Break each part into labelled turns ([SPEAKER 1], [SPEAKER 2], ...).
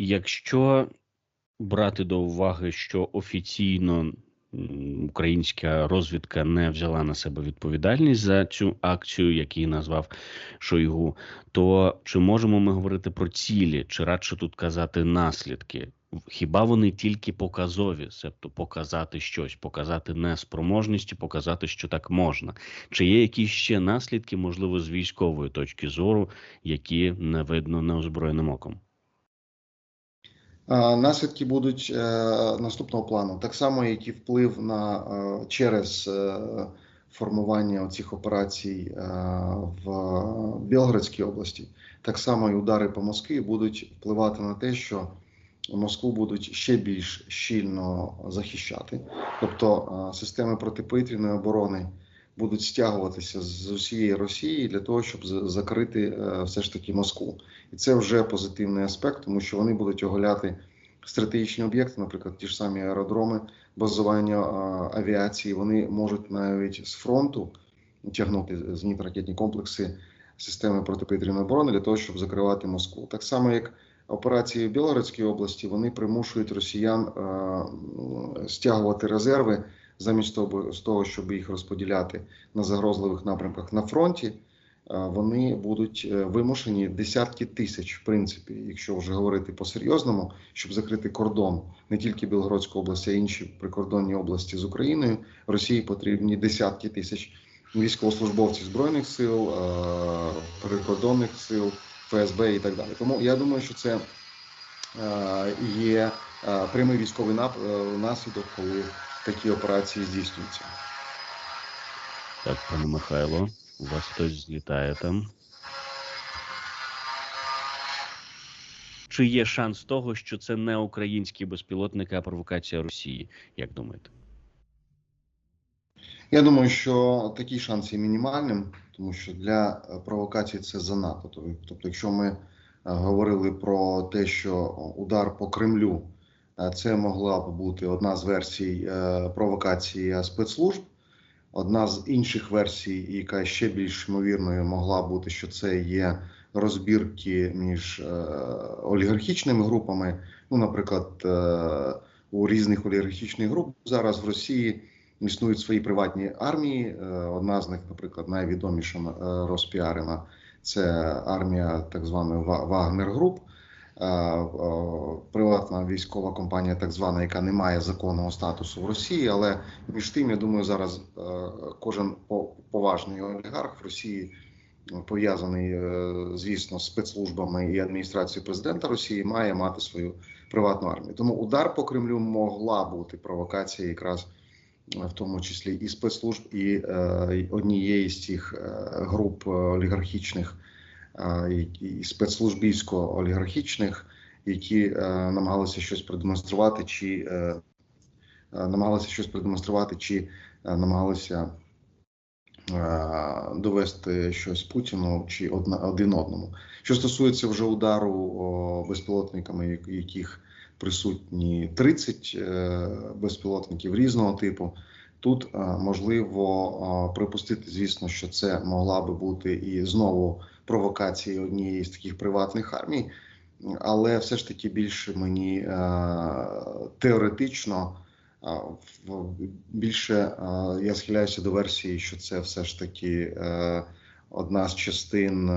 [SPEAKER 1] Якщо брати до уваги, що офіційно українська розвідка не взяла на себе відповідальність за цю акцію, який назвав Шойгу, то чи можемо ми говорити про цілі, чи радше тут казати наслідки? Хіба вони тільки показові, себто показати щось, показати неспроможність, показати, що так можна? Чи є якісь ще наслідки, можливо, з військової точки зору, які не видно неозброєним оком?
[SPEAKER 2] Наслідки будуть е, наступного плану, так само, як і вплив на е, через е, формування цих операцій в Білградській області, так само і удари по Москві будуть впливати на те, що Москву будуть ще більш щільно захищати, тобто системи протиповітряної оборони будуть стягуватися з усієї Росії для того, щоб закрити все ж таки Москву, і це вже позитивний аспект, тому що вони будуть оголяти стратегічні об'єкти, наприклад, ті ж самі аеродроми, базування авіації. Вони можуть навіть з фронту тягнути зенітно-ракетні комплекси системи протиповітряної оборони для того, щоб закривати Москву, так само як операції в Білгородській області вони примушують росіян стягувати резерви замість того, з того, щоб їх розподіляти на загрозливих напрямках на фронті. Вони будуть е, вимушені десятки тисяч, в принципі, якщо вже говорити по серйозному, щоб закрити кордон не тільки Білгородської області, а й інші прикордонні області з Україною. Росії потрібні десятки тисяч військовослужбовців збройних сил, прикордонних сил, ФСБ і так далі. Тому я думаю, що це є прямий військовий наслідок, коли такі операції здійснюються.
[SPEAKER 1] Так, пане Михайло, у вас хтось злітає там. Чи є шанс того, що це не українські безпілотники, а провокація Росії? Як думаєте?
[SPEAKER 2] Я думаю, що такий шанс є мінімальним, тому що для провокації це занадто. Тобто, якщо ми говорили про те, що удар по Кремлю це могла б бути одна з версій е, провокації спецслужб. Одна з інших версій, яка ще більш ймовірною могла бути, що це є розбірки між е, олігархічними групами. Ну, наприклад, е, у різних олігархічних груп зараз в Росії існують свої приватні армії. Одна з них, наприклад, найвідоміша розпіарена це армія так званої Вагнер Груп. Е, е, приватна військова компанія, так звана, яка не має законного статусу в Росії. Але між тим, я думаю, зараз е, кожен поважний олігарх в Росії пов'язаний, звісно, з спецслужбами і адміністрацією президента Росії, має мати свою приватну армію. Тому удар по Кремлю могла бути провокація, якраз в тому числі і спецслужб, і однієї з цих груп олігархічних і спецслужбівсько-олігархічних, які е, намагалися щось продемонструвати, чи е, е, намагалися щось продемонструвати, чи намагалися довести щось Путіну чи один одному. Що стосується вже удару безпілотниками, яких присутні 30 безпілотників різного типу. Тут можливо припустити, звісно, що це могла би бути і знову провокації однієї з таких приватних армій, але все ж таки більше мені е, теоретично е, більше е, я схиляюся до версії, що це все ж таки одна з частин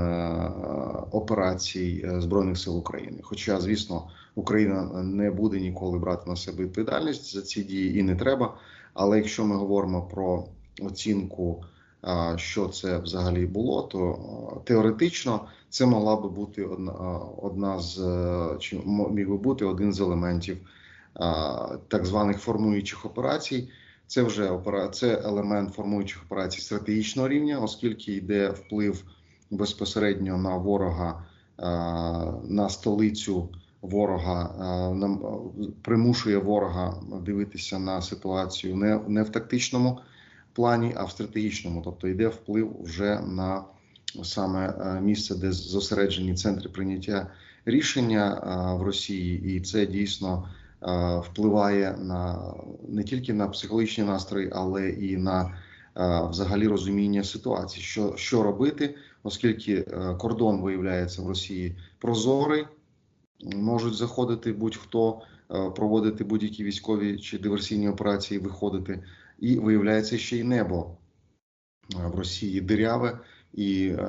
[SPEAKER 2] операцій збройних сил України. Хоча, звісно, Україна не буде ніколи брати на себе відповідальність за ці дії і не треба. Але якщо ми говоримо про оцінку що це взагалі було, то теоретично це могла би бути одна одна з е, чи міг би бути один з елементів так званих формуючих операцій. Це вже це елемент формуючих операцій стратегічного рівня, оскільки йде вплив безпосередньо на ворога, на столицю ворога, примушує ворога дивитися на ситуацію не в тактичному плані, а в стратегічному, тобто йде вплив вже на саме е, місце, де зосереджені центри прийняття рішення е, в Росії, і це дійсно е, впливає на не тільки на психологічні настрої, але і на взагалі розуміння ситуації, що що робити, оскільки кордон виявляється в Росії прозорий. можуть заходити будь-хто, проводити будь-які військові чи диверсійні операції, виходити. І виявляється ще й небо е, в Росії диряве, і е,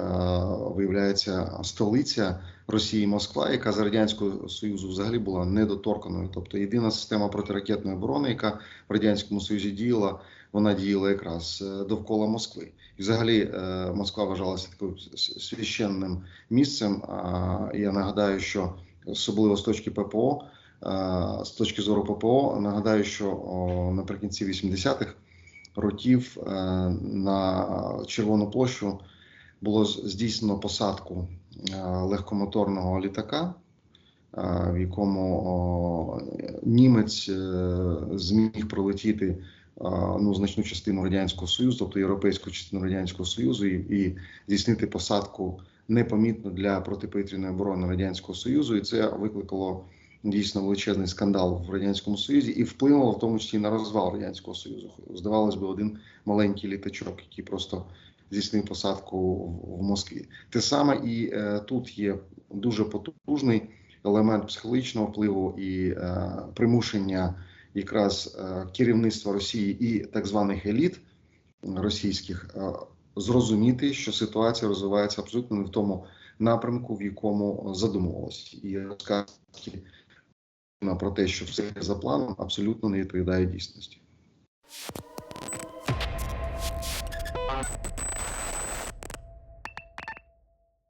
[SPEAKER 2] виявляється столиця Росії Москва, яка за радянського союзу взагалі була недоторканою. Тобто єдина система протиракетної оборони, яка в радянському союзі діяла, вона діяла якраз е, довкола Москви. І взагалі е, Москва вважалася таким священним місцем. А я нагадаю, що особливо з точки ППО, з точки зору ППО, нагадаю, що наприкінці 80-х років е, на Червону площу було здійснено посадку е, легкомоторного літака, е, в якому німець е, зміг пролетіти е, ну, значну частину радянського союзу, тобто європейську частину радянського союзу, і, і здійснити посадку непомітно для протиповітряної оборони радянського союзу, і це викликало дійсно величезний скандал в радянському союзі і вплинуло в тому числі на розвал радянського союзу. Здавалось би, один маленький літачок, який просто здійснив посадку в, Москві. Те саме і е, тут є дуже потужний елемент психологічного впливу і е, примушення якраз е, керівництва Росії і так званих еліт російських е, зрозуміти, що ситуація розвивається абсолютно не в тому напрямку, в якому задумувалось, і розказки про те, що все за планом, абсолютно не відповідає дійсності.